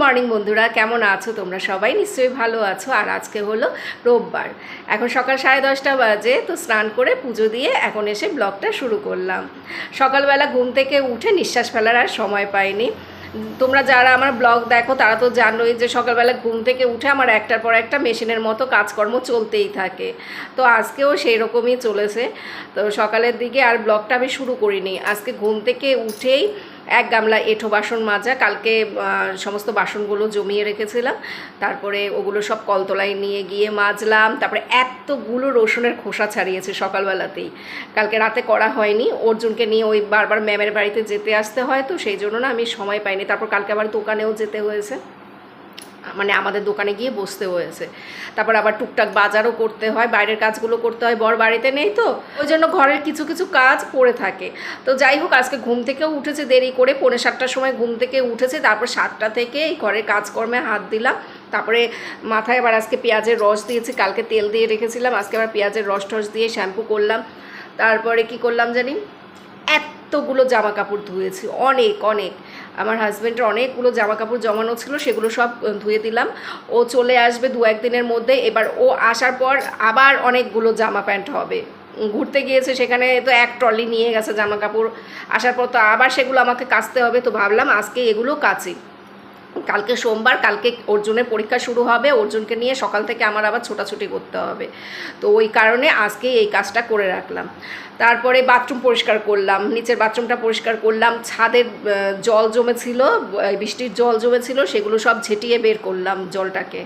Morning বন্ধুরা, কেমন আছো তোমরা সবাই? নিশ্চয়ই ভালো আছো। আর আজকে হলো রোববার। এখন সকাল সাড়ে দশটা বাজে, তো স্নান করে পুজো দিয়ে এখন এসে ব্লগটা শুরু করলাম। সকালবেলা ঘুম থেকে উঠে নিঃশ্বাস ফেলার আর সময় পাইনি। তোমরা যারা আমার ব্লগ দেখো, তারা তো জানোই যে সকালবেলা ঘুম থেকে উঠে আমার একটার পর একটা মেশিনের মতো কাজকর্ম চলতেই থাকে। তো আজকেও সেই রকমই চলেছে। তো সকালের দিকে আর ব্লগটা আমি শুরু করিনি। আজকে ঘুম থেকে উঠেই এক গামলা এঁঠো বাসন মাজা, কালকে সমস্ত বাসনগুলো জমিয়ে রেখেছিলাম। তারপরে ওগুলো সব কলতলায় নিয়ে গিয়ে মাজলাম। তারপরে এতগুলো রসুনের খোসা ছাড়িয়েছে সকালবেলাতেই। কালকে রাতে করা হয়নি। অর্জুনকে নিয়ে ওই বারবার ম্যামের বাড়িতে যেতে আসতে হয় তো, সেই জন্য না আমি সময় পাইনি। তারপর কালকে আবার দোকানেও যেতে হয়েছে। মানে আমাদের দোকানে গিয়ে বসতে হয়েছে। তারপর আবার টুকটাক বাজারও করতে হয়, বাইরের কাজগুলো করতে হয়, বর বাড়িতে নেই তো, ওই জন্য ঘরের কিছু কিছু কাজ পড়ে থাকে। তো যাই হোক, আজকে ঘুম থেকেও উঠেছে দেরি করে, পৌনে সাতটার সময় ঘুম থেকে উঠেছে, তারপর সাতটা থেকে এই ঘরের কাজকর্মে হাত দিলাম। তারপরে মাথায় আবার আজকে পেঁয়াজের রস দিয়েছি, কালকে তেল দিয়ে রেখেছিলাম, আজকে আবার পেঁয়াজের রস টস দিয়ে শ্যাম্পু করলাম। তারপরে কি করলাম জানি? এতগুলো জামা কাপড় ধুয়েছি, অনেক অনেক। আমার হাজব্যান্ডের অনেকগুলো জামা কাপড় জমানো ছিল, সেগুলো সব ধুয়ে দিলাম। ও চলে আসবে দু একদিনের মধ্যে। এবার ও আসার পর আবার অনেকগুলো জামা প্যান্ট হবে। ঘুরতে গিয়েছে সেখানে তো এক ট্রলি নিয়ে গেছে জামা কাপড় আসার পর তো আবার সেগুলো আমাকে কাচতে হবে, তো ভাবলাম আজকে এগুলো কাচি। কালকে সোমবার, কালকে অর্জুনের পরীক্ষা শুরু হবে, অর্জুনকে নিয়ে সকাল থেকে আমার আবার ছোটাছুটি করতে হবে। তো ওই কারণে আজকে এই কাজটা করে রাখলাম। তারপরে বাথরুম পরিষ্কার করলাম, নিচের বাথরুমটা পরিষ্কার করলাম, ছাদের জল জমেছিল বৃষ্টির জল জমেছিল, সেগুলো সব ঝেটিয়ে বের করলাম জলটাকে।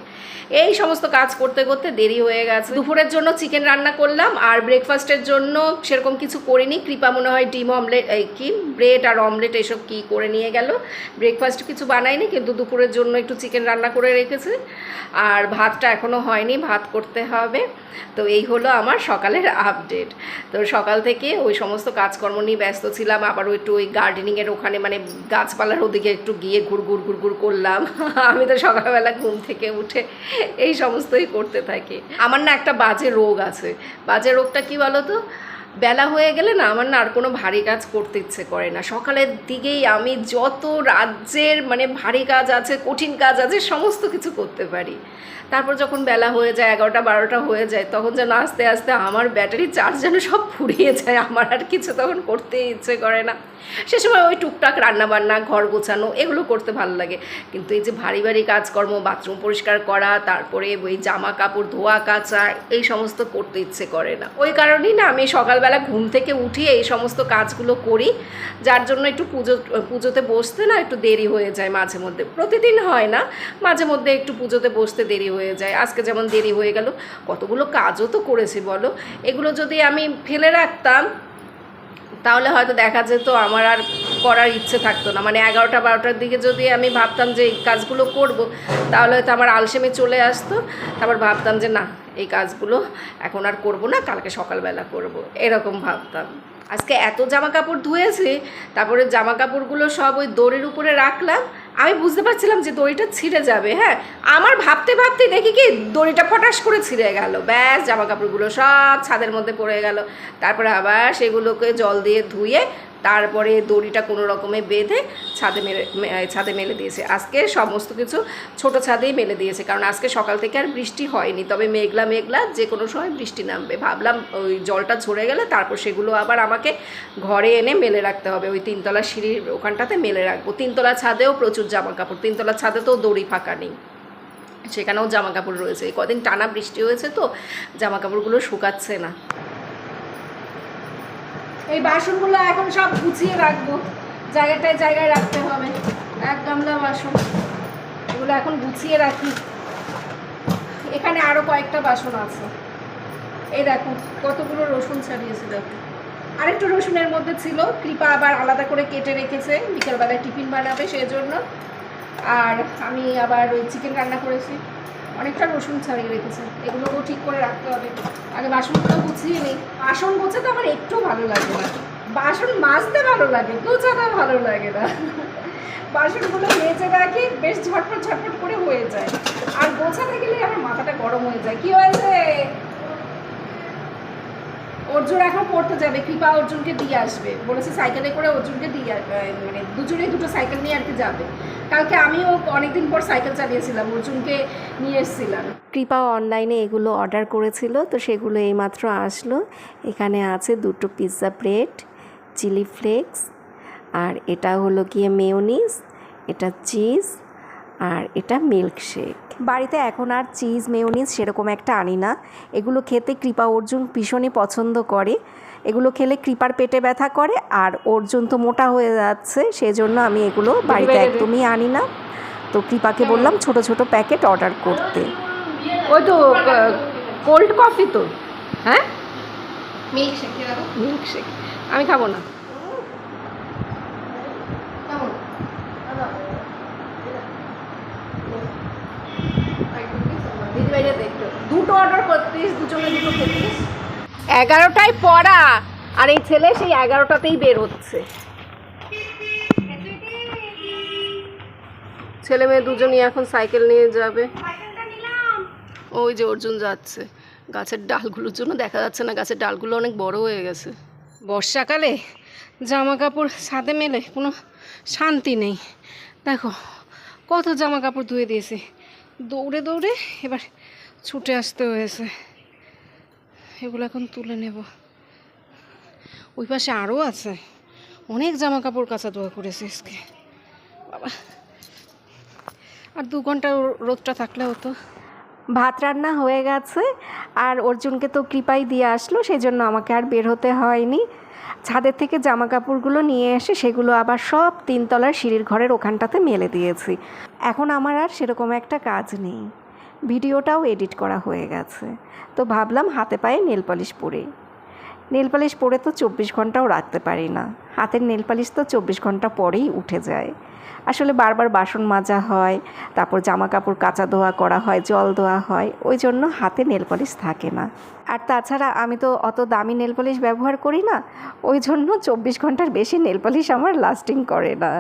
এই সমস্ত কাজ করতে করতে দেরি হয়ে গেছে। দুপুরের জন্য চিকেন রান্না করলাম, আর ব্রেকফাস্টের জন্য সেরকম কিছু করিনি। কৃপা মনে হয় ডিম অমলেট কি, ব্রেড আর অমলেট, এসব কি করে নিয়ে গেল। ব্রেকফাস্ট কিছু বানাইনি, কিন্তু দুপুরের জন্য একটু চিকেন রান্না করে রেখেছি। আর ভাতটা এখনও হয়নি, ভাত করতে হবে। তো এই হলো আমার সকালের আপডেট তো সকাল থেকে ওই সমস্ত কাজকর্ম নিয়ে ব্যস্ত ছিলাম আবারও একটু ওই গার্ডেনিংয়ের ওখানে মানে গাছপালার ওদিকে একটু গিয়ে ঘুর ঘুর ঘুর ঘুর করলাম। আমি তো সকালবেলা ঘুম থেকে উঠে এই সমস্তই করতে থাকি। আমার না একটা বাজে রোগ আছে। বাজে রোগটা কি বলো তো বেলা হয়ে গেলে না আমার না আর কোনো ভারী কাজ করতে ইচ্ছে করে না। সকালের দিকেই আমি যত রাজ্যের মানে ভারী কাজ আছে, কঠিন কাজ আছে, সমস্ত কিছু করতে পারি। তারপর যখন বেলা হয়ে যায়, এগারোটা, বারোটা হয়ে যায়, তখন যেন আস্তে আস্তে আমার ব্যাটারি চার্জ যেন সব ফুরিয়ে যায়, আমার আর কিছু তখন করতে ইচ্ছে করে না। সে সময় ওই টুকটাক রান্নাবান্না, ঘর গোছানো, এগুলো করতে ভালো লাগে। কিন্তু এই যে ভারী ভারী কাজকর্ম, বাথরুম পরিষ্কার করা, তারপরে ওই জামা কাপড় ধোয়া, কাচা, এই সমস্ত করতে ইচ্ছে করে না। ওই কারণেই না আমি সকালবেলা ঘুম থেকে উঠিয়ে এই সমস্ত কাজগুলো করি, যার জন্য একটু পুজো, পুজোতে বসতে না একটু দেরি হয়ে যায় মাঝে মধ্যে। প্রতিদিন হয় না, মাঝে মধ্যে একটু পুজোতে বসতে দেরি হয়ে যায়। আজকে যেমন দেরি হয়ে গেল, কতগুলো কাজও তো করেছি বলো। এগুলো যদি আমি ফেলে রাখতাম তাহলে হয়তো দেখা যেত আমার আর করার ইচ্ছে থাকতো না। মানে এগারোটা, বারোটার দিকে যদি আমি ভাবতাম যে এই কাজগুলো করব, তাহলে হয়তো আমার আলসেমে চলে আসতো। তারপর ভাবতাম যে না, এই কাজগুলো এখন আর করব না, কালকে সকালবেলা করব। এরকম ভাবতাম। আজকে এত জামা কাপড় ধুয়েছি, তারপরে জামা কাপড়গুলো সব ওই দড়ির উপরে রাখলাম আমি বুঝতে পারছিলাম যে দড়িটা ছিঁড়ে যাবে হ্যাঁ? আমার ভাবতে ভাবতে দেখি কি দড়িটা ফটাস করে ছিঁড়ে গেল। ব্যাস জামা কাপড়গুলো সব ছাদের মধ্যে পড়ে গেল। তারপরে আবার সেগুলোকে জল দিয়ে ধুয়ে তারপরে দড়িটা কোনো রকমে বেঁধে ছাদে মেলে ছাদে মেলে দিয়েছে। আজকে সমস্ত কিছু ছোট ছাদেই মেলে দিয়েছে, কারণ আজকে সকাল থেকে আর বৃষ্টি হয়নি। তবে মেঘলা মেঘলা, যে কোনো সময় বৃষ্টি নামবে। ভাবলাম ওই জলটা ঝরে গেলে তারপর সেগুলো আবার আমাকে ঘরে এনে মেলে রাখতে হবে। ওই তিনতলা সিঁড়ির ওখানটাতে মেলে রাখব। তিনতলা ছাদেও প্রচুর জামা কাপড় তিনতলা ছাদে তো দড়ি ফাঁকা নেই। সেখানেও জামা কাপড় রয়েছে কদিন টানা বৃষ্টি হয়েছে তো জামা কাপড়গুলো শুকাচ্ছে না। এই বাসনগুলো এখন সব গুছিয়ে রাখব। জায়গাটায় জায়গায় রাখতে হবে। এক গামলা বাসন। এগুলো এখন গুছিয়ে রাখি। এখানে আরও কয়েকটা বাসন আছে। এই দেখো, কতগুলো রসুন ছাড়িয়েছে দেখো। আরেকটু রসুনের মধ্যে ছিল, কৃপা আবার আলাদা করে কেটে রেখেছে। বিকেলবেলায় টিফিন বানাবে সেই জন্য আর আমি আবার ওই চিকেন রান্না করেছি। অনেকটা রসুন ছাড়িয়ে রেখেছে। এগুলোকেও ঠিক করে রাখতে হবে। আগে বাসনগুলো গুছিয়ে নিই। বাসন গোছাতে আমার একটু ভালো লাগে না। বাসন মাজতে ভালো লাগে, গোছাতে ভালো লাগে না। বাসনগুলো মেজে রাখি, বেশ ঝটপট ঝটপট করে হয়ে যায়। আর গোছাতে গেলে আমার মাথাটা গরম হয়ে যায়। কি হয়েছে? অর্জুন এখন পড়তে যাবে, কৃপা অর্জুনকে দিয়ে আসবে। বলেছে সাইকেলে করে অর্জুনকে দিয়ে মানে দুজনেই দুটো সাইকেল নিয়ে আর কি যাবে। কালকে আমিও অনেকদিন পর সাইকেল চালিয়েছিলাম, অর্জুনকে নিয়ে এসেছিলাম। কৃপা অনলাইনে এগুলো অর্ডার করেছিল, তো সেগুলো এইমাত্র আসলো। এখানে আছে দুটো পিৎজা ব্রেড চিলি ফ্লেক্স আর এটা হলো গিয়ে মেয়োনিজ এটা চিজ আর এটা মিল্কশেক বাড়িতে এখন আর চিজ মেয়োনিজ সেরকম একটা আনি না। এগুলো খেতে কৃপা অর্জুন ভীষণই পছন্দ করে। এগুলো খেলে কৃপার পেটে ব্যথা করে আর অর্জুন তো মোটা হয়ে যাচ্ছে সেজন্য আমি এগুলো বাড়িতে একদমই আনি না। তো কৃপাকে বললাম ছোট ছোট প্যাকেট অর্ডার করতে। ওই তো কোল্ড কফি তো। হ্যাঁ? মিল্ক শেক খেয়ে দেখো মিল্ক শেক আমি খাব না। দুটো অর্ডার করতিস দুজনে দুটো খেতিস। এগারোটায় পড়া। আর এই ছেলে সেই এগারোটাতেই বের হচ্ছে। ছেলে মেয়ে দুজনই এখন সাইকেল নিয়ে যাবে। ওই যে অর্জুন যাচ্ছে। গাছের ডালগুলোর জন্য দেখা যাচ্ছে না, গাছের ডালগুলো অনেক বড় হয়ে গেছে। বর্ষাকালে জামা কাপড় ছাদে মেলে কোনো শান্তি নেই। দেখো, কত জামা কাপড় ধুয়ে দিয়েছে। দৌড়ে দৌড়ে এবার ছুটে আসতে হয়েছে। এগুলো এখন তুলে নেব। ওই পাশে আরও আছে। অনেক জামা কাপড় কাঁচা ধোয়া করেছে আজকে। বাবা। আর দু ঘণ্টা রোদটা থাকলে হতো ভাত রান্না হয়ে গেছে, আর অর্জুনকে তো কৃপাই দিয়ে আসলো সেই জন্য আমাকে আর বের হতে হয়নি। ছাদের থেকে জামা কাপড়গুলো নিয়ে এসে সেগুলো আবার সব তিনতলার সিঁড়ির ঘরের ওখানটাতে মেলে দিয়েছি। এখন আমার আর সেরকম একটা কাজ নেই। ভিডিওটাও এডিট করা হয়ে গেছে। তো ভাবলাম হাতে পায়ে নেল পালিশ পরে। নেল পালিশ পরে তো চব্বিশ ঘন্টাও রাখতে পারি না। হাতের নেল পালিশ তো চব্বিশ ঘণ্টা পরেই উঠে যায়। আসলে বারবার বাসন মাজা হয়, তারপর জামা কাপড় কাচা ধোয়া করা হয়, জল দেওয়া হয়, ওই জন্য হাতে নেল পালিশ থাকে না। আর তাছাড়া আমি তো অত দামি নেল পালিশ ব্যবহার করি না, ওই জন্য চব্বিশ ঘণ্টার বেশি নেল পালিশ আমার লাস্টিং করে না।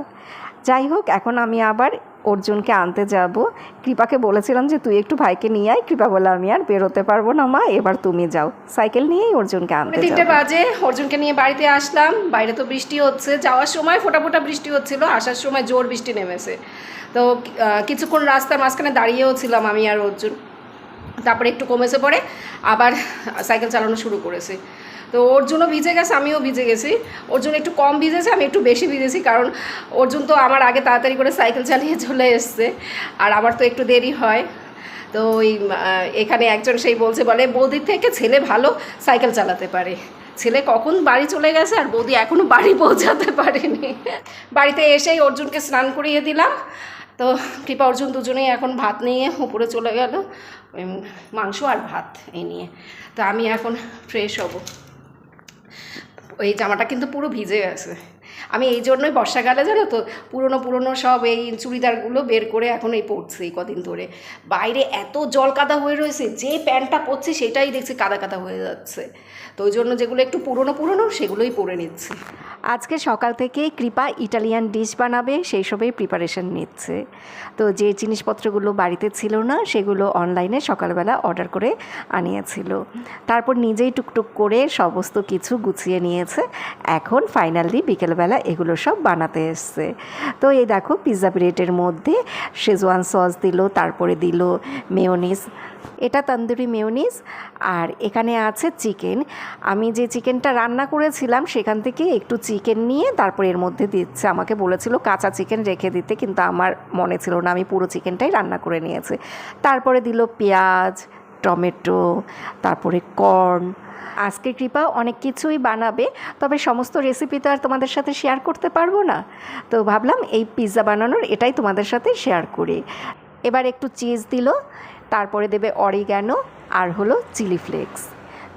যাই হোক এখন আমি আবার অর্জুনকে আনতে যাব। কৃপাকে বলেছিলাম যে তুই একটু ভাইকে নিয়ে আয় কৃপা বলে আমি আর বেরোতে পারব না মা এবার তুমি যাও। সাইকেল নিয়েই অর্জুনকে আনতে তিনটে বাজে অর্জুনকে নিয়ে বাড়িতে আসলাম। বাইরে তো বৃষ্টি হচ্ছে। যাওয়ার সময় ফোটা ফোটা বৃষ্টি হচ্ছিল আসার সময় জোর বৃষ্টি নেমেছে। তো কিছুক্ষণ রাস্তার মাঝখানে দাঁড়িয়েও ছিলাম আমি আর অর্জুন। তারপরে একটু কমেছে পরে আবার সাইকেল চালানো শুরু করেছে। তো অর্জুনও ভিজে গেছে, আমিও ভিজে গেছি। ওর জন্য একটু কম ভিজেছে, আমি একটু বেশি ভিজেছি, কারণ অর্জুন তো আমার আগে তাড়াতাড়ি করে সাইকেল চালিয়ে চলে এসছে, আর আমার তো একটু দেরি হয়। তো ওই এখানে একজন সেই বলছে, বলে, বৌদির থেকে ছেলে ভালো সাইকেল চালাতে পারে। ছেলে কখন বাড়ি চলে গেছে, আর বৌদি এখনও বাড়ি পৌঁছাতে পারেনি। বাড়িতে এসেই অর্জুনকে স্নান করিয়ে দিলাম। তো কৃপা অর্জুন দুজনেই এখন ভাত নিয়ে উপরে চলে গেল। মাংস আর ভাত এই নিয়ে। তো আমি এখন ফ্রেশ হব। এই জামাটা কিন্তু পুরো ভিজে গেছে। আমি এই জন্যই বর্ষাকালে জানো তো, পুরনো পুরনো সব এই চুড়িদারগুলো বের করে এখন এই পড়ছে এই কদিন ধরে। বাইরে এত জল কাদা হয়ে রয়েছে, যে প্যান্টটা পরছে সেটাই দেখছি কাদা কাদা হয়ে যাচ্ছে। তো ওই জন্য যেগুলো একটু পুরনো পুরনো, সেগুলোই পরে নিচ্ছি। আজকে সকাল থেকেই কৃপা ইটালিয়ান ডিশ বানাবে, সেই সবেই প্রিপারেশন নিচ্ছে। তো যে জিনিসপত্রগুলো বাড়িতে ছিল না, সেগুলো অনলাইনে সকালবেলা অর্ডার করে আনিয়েছিল। তারপর নিজেই টুকটুক করে সমস্ত কিছু গুছিয়ে নিয়েছে। এখন ফাইনালি বিকেলবেলা এগুলো সব বানাতে এসছে। তো এই দেখো পিৎজা ব্রেডের মধ্যে শেজওয়ান সস দিল, তারপরে দিল মেয়োনিজ এটা তন্দুরি মেয়োনিজ আর এখানে আছে চিকেন। আমি যে চিকেনটা রান্না করেছিলাম সেখান থেকে একটু চিকেন নিয়ে তারপর এর মধ্যে দিচ্ছে। আমাকে বলেছিল, কাঁচা চিকেন রেখে দিতে। কিন্তু আমার মনে ছিল না, আমি পুরো চিকেনটাই রান্না করে নিয়েছি। তারপরে দিল পেঁয়াজ, টমেটো, তারপরে কর্ন। আজকে কৃপা অনেক কিছুই বানাবে, তবে সমস্ত রেসিপি তো আর তোমাদের সাথে শেয়ার করতে পারব না। তো ভাবলাম এই পিৎজা বানানোর এটাই তোমাদের সাথে শেয়ার করি। এবার একটু চিজ দিল, তারপরে দেবে অরিগ্যানো আর হলো চিলি ফ্লেক্স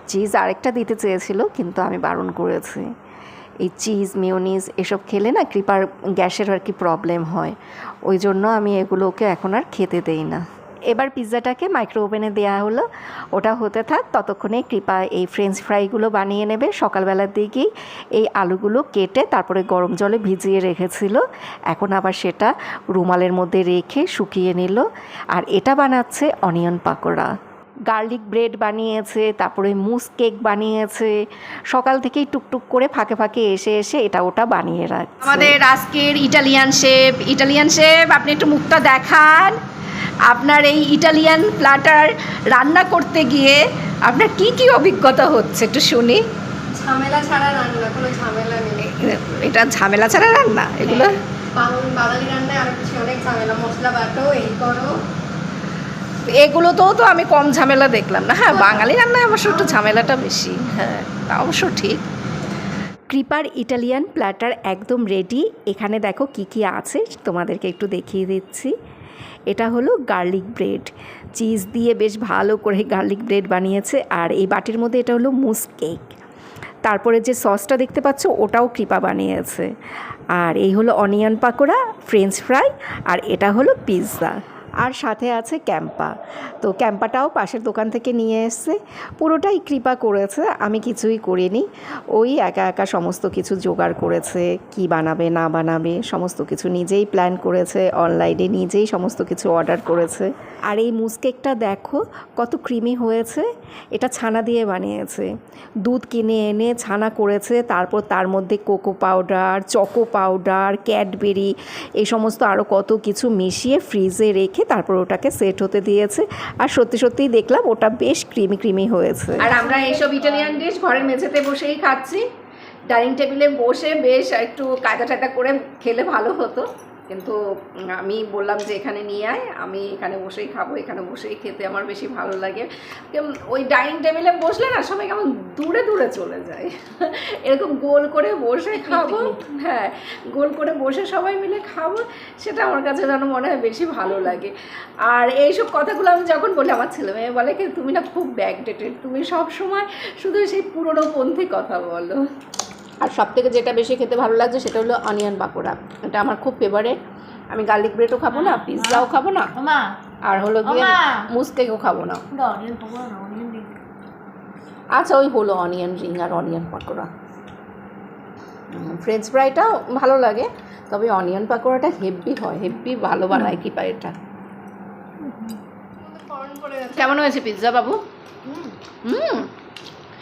চিজ আরেকটা দিতে চেয়েছিল, কিন্তু আমি বারণ করেছি। এই চিজ মিউনিজ এসব খেলে না কৃপার গ্যাসের আর কি প্রবলেম হয়। ওই জন্য আমি এগুলোকে এখন আর খেতে দেই না। এবার পিৎজাটাকে মাইক্রো ওভেনে দেওয়া হলো। ওটা হতে থাক, ততক্ষণে কৃপা এই ফ্রেঞ্চ ফ্রাইগুলো বানিয়ে নেবে। সকালবেলার দিকেই এই আলুগুলো কেটে তারপরে গরম জলে ভিজিয়ে রেখেছিল। এখন আবার সেটা রুমালের মধ্যে রেখে শুকিয়ে নিল। আর এটা বানাচ্ছে অনিয়ন পাকোড়া। গার্লিক ব্রেড বানিয়েছে তারপরে মুস কেক বানিয়েছে সকাল থেকেই টুকটুক করে ফাঁকে ফাঁকে এসে এসে এটা ওটা বানিয়ে রাখছে। আমাদের আজকের ইটালিয়ান শেফ ইটালিয়ান শেফ আপনি একটু মুখটা দেখান। আপনার এই ইটালিয়ান প্লাটার রান্না করতে গিয়ে আপনার কি কি অভিজ্ঞতা হচ্ছে একটু শুনি। ঝামেলা ছাড়া রান্না কোনো ঝামেলা নেই। এটা ঝামেলা ছাড়া রান্না এগুলো? বাঙালি বাঙালি রান্নায় আরও কিছু অনেক ঝামেলা। মশলা বাটো এই করো। এগুলোতেও তো আমি কম ঝামেলা দেখলাম না। হ্যাঁ বাঙালি রান্নায় অবশ্য একটু ঝামেলাটা বেশি। হ্যাঁ তা অবশ্য ঠিক। কৃপার ইটালিয়ান প্ল্যাটার একদম রেডি এখানে দেখো কি কি আছে, তোমাদেরকে একটু দেখিয়ে দিচ্ছি। এটা হলো গার্লিক ব্রেড চিজ দিয়ে বেশ ভালো করে গার্লিক ব্রেড বানিয়েছে। আর এই বাটির মধ্যে এটা হলো মুস কেক তারপরে যে সসটা দেখতে পাচ্ছ, ওটাও কৃপা বানিয়েছে। আর এই হলো অনিয়ন পাকোড়া ফ্রেঞ্চ ফ্রাই আর এটা হলো পিৎজা আর সাথে আছে ক্যাম্পা। তো ক্যাম্পাটাও পাশের দোকান থেকে নিয়ে এসছে। পুরোটাই কৃপা করেছে, আমি কিছুই করিনি। ওই একা একা সমস্ত কিছু জোগাড় করেছে, কি বানাবে, না বানাবে, সমস্ত কিছু নিজেই প্ল্যান করেছে অনলাইনে নিজেই সমস্ত কিছু অর্ডার করেছে। আর এই মুসকেকটা দেখো, কত ক্রিমি হয়েছে। এটা ছানা দিয়ে বানিয়েছে। দুধ কিনে এনে ছানা করেছে, তারপর তার মধ্যে cocoa powder choco powder Cadbury এই সমস্ত আরও কত কিছু মিশিয়ে ফ্রিজে রেখে তারপর ওটাকে সেট হতে দিয়েছে। আর সত্যি সত্যিই দেখলাম ওটা বেশ ক্রিমি ক্রিমি হয়েছে। আর আমরা এইসব ইটালিয়ান ডিশ ঘরের মেঝেতে বসেই খাচ্ছি। ডাইনিং টেবিলে বসে বেশ একটু কায়দা টায়দা করে খেলে ভালো হতো। কিন্তু আমি বললাম যে এখানে নিয়ে আয় আমি এখানে বসেই খাব এখানে বসেই খেতে আমার বেশি ভালো লাগে। ওই ডাইনিং টেবিলে বসলে না সবাই কেমন দূরে দূরে চলে যায়। এরকম গোল করে বসে খাব। হ্যাঁ গোল করে বসে সবাই মিলে খাব সেটা আমার কাছে যেন মনে হয় বেশি ভালো লাগে। আর এইসব কথাগুলো আমি যখন বলি আমার ছেলে মেয়ে বলে কি তুমি না খুব ব্যাকডেটেড তুমি সব সময় শুধু সেই পুরনো পন্থী কথা বলো। আর সবথেকে যেটা বেশি খেতে ভালো লাগছে সেটা হলো অনিয়ন পাকোড়া এটা আমার খুব ফেভারেট আমি গার্লিক ব্রেডও খাব না পিৎজাও খাব না আর হলো গিয়ে মুসকেকও খাব না। আচ্ছা ওই হলো অনিয়ন রিং আর অনিয়ন পাকোড়া ফ্রেঞ্চ ফ্রাইটাও ভালো লাগে তবে অনিয়ন পাকোড়াটা হেভি হয় হেভি ভালো বানায় কিপার এটা কেমন হয়েছে পিৎজা বাবু?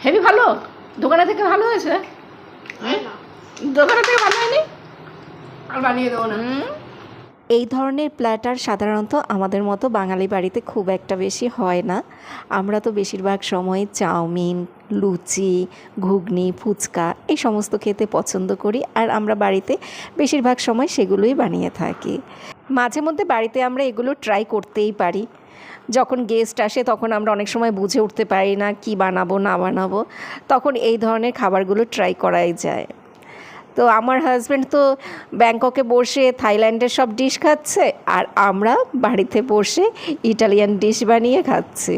হেভি ভালো? দোকানে থেকে ভালো হয়েছে? দোকানে থেকে ভালো আর বানিয়ে দেবো না। এই ধরনের প্ল্যাটার সাধারণত আমাদের মতো বাঙালি বাড়িতে খুব একটা বেশি হয় না। আমরা তো বেশিরভাগ সময় চাউমিন লুচি ঘুগনি ফুচকা এই সমস্ত খেতে পছন্দ করি আর আমরা বাড়িতে বেশিরভাগ সময় সেগুলোই বানিয়ে থাকি। মাঝে মধ্যে বাড়িতে আমরা এগুলো ট্রাই করতেই পারি। যখন গেস্ট আসে তখন আমরা অনেক সময় বুঝে উঠতে পারি না কি বানাবো, না বানাবো। তখন এই ধরনের খাবারগুলো ট্রাই করাই যায়। তো আমার হাজব্যান্ড তো ব্যাংককে বসে থাইল্যান্ডের সব ডিশ খাচ্ছে আর আমরা বাড়িতে বসে ইটালিয়ান ডিশ বানিয়ে খাচ্ছি।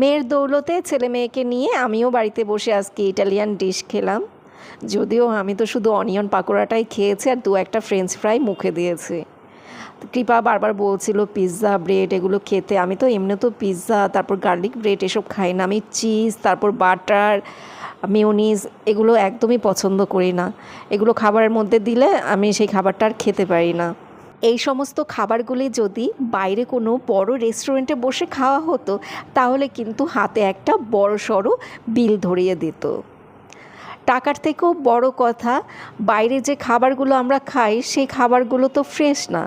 মেয়ের দৌলতে ছেলে মেয়েকে নিয়ে আমিও বাড়িতে বসে আজকে ইটালিয়ান ডিশ খেলাম। যদিও আমি তো শুধু অনিয়ন পাকোড়াটাই খেয়েছি আর দু একটা ফ্রেঞ্চ ফ্রাই মুখে দিয়েছি। কৃপা বারবার বলছিল, পিৎজা, ব্রেড এগুলো খেতে। আমি তো এমনি তো পিৎজা, তারপর গার্লিক ব্রেড এসব খাই না। আমি চিজ, তারপর বাটার মিউনিজ এগুলো একদমই পছন্দ করি না। এগুলো খাবারের মধ্যে দিলে আমি সেই খাবারটা আর খেতে পারি না। এই সমস্ত খাবারগুলি যদি বাইরে কোনো বড় রেস্টুরেন্টে বসে খাওয়া হতো, তাহলে কিন্তু হাতে একটা বড় সড়ো বিল ধরিয়ে দিত। টাকার থেকেও বড় কথা, বাইরে যে খাবারগুলো আমরা খাই, সেই খাবারগুলো তো ফ্রেশ না।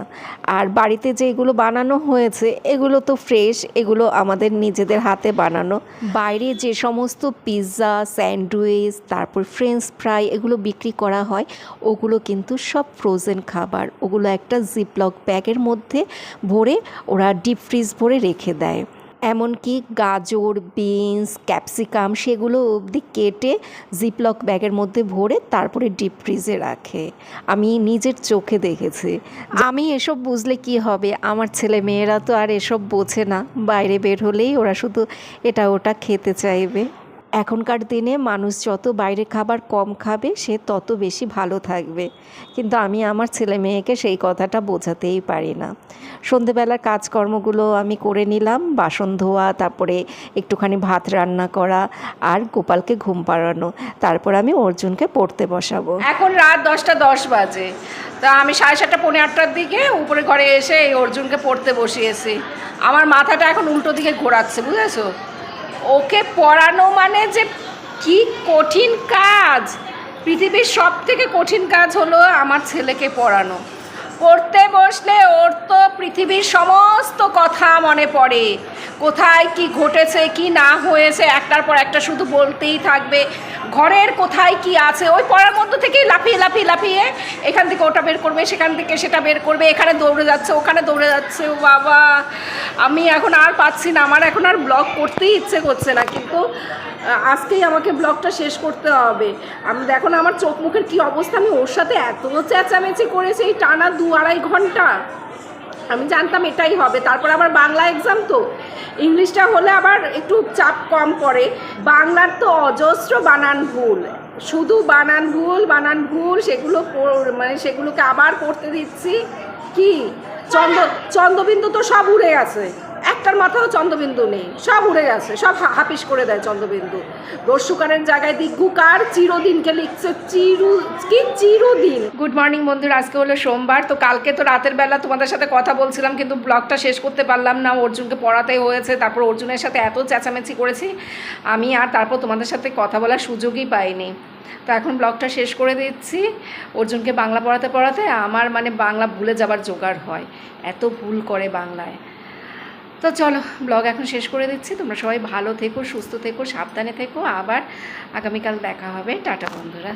আর বাড়িতে যেগুলো বানানো হয়েছে, এগুলো তো ফ্রেশ এগুলো আমাদের নিজেদের হাতে বানানো। বাইরে যে সমস্ত পিৎজা স্যান্ডউইচ তারপর ফ্রেঞ্চ ফ্রাই এগুলো বিক্রি করা হয়, ওগুলো কিন্তু সব ফ্রোজেন খাবার। ওগুলো একটা জিপলক ব্যাগের মধ্যে ভরে ওরা ডিপ ফ্রিজ ভরে রেখে দেয়। এমনকি গাজর, বিনস, ক্যাপসিকাম সেগুলো অবধি কেটে জিপলক ব্যাগের মধ্যে ভরে তারপরে ডিপ ফ্রিজে রাখে। আমি নিজের চোখে দেখেছি। আমি এসব বুঝলে কি হবে? আমার ছেলে মেয়েরা তো আর এসব বোঝে না। বাইরে বের হলেই ওরা শুধু এটা ওটা খেতে চাইবে। এখনকার দিনে মানুষ যত বাইরে খাবার কম খাবে, সে তত বেশি ভালো থাকবে। কিন্তু আমি আমার ছেলে মেয়েকে সেই কথাটা বোঝাতেই পারি না। সন্ধেবেলার কাজকর্মগুলো আমি করে নিলাম, বাসন ধোয়া, তারপরে একটুখানি ভাত রান্না করা আর গোপালকে ঘুম পাড়ানো। তারপর আমি অর্জুনকে পড়তে বসাবো। এখন রাত দশটা দশ বাজে। তা আমি সাড়ে সাতটা, পৌনে আটটার দিকে উপরে ঘরে এসে অর্জুনকে পড়তে বসিয়েছি। আমার মাথাটা এখন উল্টো দিকে ঘোরাচ্ছে, বুঝেছ? ওকে পড়ানো মানে যে কি কঠিন কাজ। পৃথিবীর সব থেকে কঠিন কাজ হলো আমার ছেলেকে পড়ানো। পড়তে বসলে ওর তো পৃথিবীর সমস্ত কথা মনে পড়ে। কোথায় কি ঘটেছে, কি না হয়েছে, একটার পর একটা শুধু বলতেই থাকবে। ঘরের কোথায় কি আছে, ওই পড়ার মধ্যে থেকেই লাফিয়ে লাফিয়ে লাফিয়ে এখান থেকে ওটা বের করবে, সেখান থেকে সেটা বের করবে, এখানে দৌড়ে যাচ্ছে, ওখানে দৌড়ে যাচ্ছে। ও বাবা, আমি এখন আর পাচ্ছি না, আমার এখন আর ব্লগ করতেই ইচ্ছে করছে না, কিন্তু আজকেই আমাকে ব্লগটা শেষ করতে হবে। আমি দেখো না আমার চোখ মুখের কী অবস্থা? আমি ওর সাথে এত চেঁচামেচি করেছি এই টানা দু আড়াই ঘণ্টা। আমি জানতাম এটাই হবে। তারপর আবার বাংলা এক্সাম তো। ইংলিশটা হলে আবার একটু চাপ কম পড়ে। বাংলার তো অজস্র বানান ভুল। শুধু বানান ভুল বানান ভুল, সেগুলো মানে সেগুলোকে আবার পড়তে দিচ্ছি। কি? চন্দ্র চন্দ্রবিন্দু তো সব উড়ে গেছে। একটার মাথাও চন্দ্রবিন্দু নেই, সব উড়ে গেছে, সব হা- হাপিস করে দেয় চন্দ্রবিন্দু। রস্যুকারের জায়গায় দিগ্গুকার চিরদিনকে লিখছে চিরু কি চিরদিন? গুড মর্নিং বন্ধুরা, আজকে হলো সোমবার, তো কালকে তো রাতের বেলা তোমাদের সাথে কথা বলছিলাম, কিন্তু ব্লগটা শেষ করতে পারলাম না, অর্জুনকে পড়াতে হয়েছে, তারপর অর্জুনের সাথে এত চেঁচামেচি করেছি, আমি আর তারপর তোমাদের সাথে কথা বলার সুযোগই পাইনি। তো এখন ব্লগটা শেষ করে দিচ্ছি, অর্জুনকে বাংলা পড়াতে পড়াতে আমার মানে বাংলা ভুলে যাবার জোগাড় হয়, এত ভুল করে বাংলায়। তো চলো ব্লগ এখন শেষ করে দিচ্ছি। তোমরা সবাই ভালো থেকো, সুস্থ থেকো, সাবধানে থেকো। আবার আগামীকাল দেখা হবে। টাটা বন্ধুরা।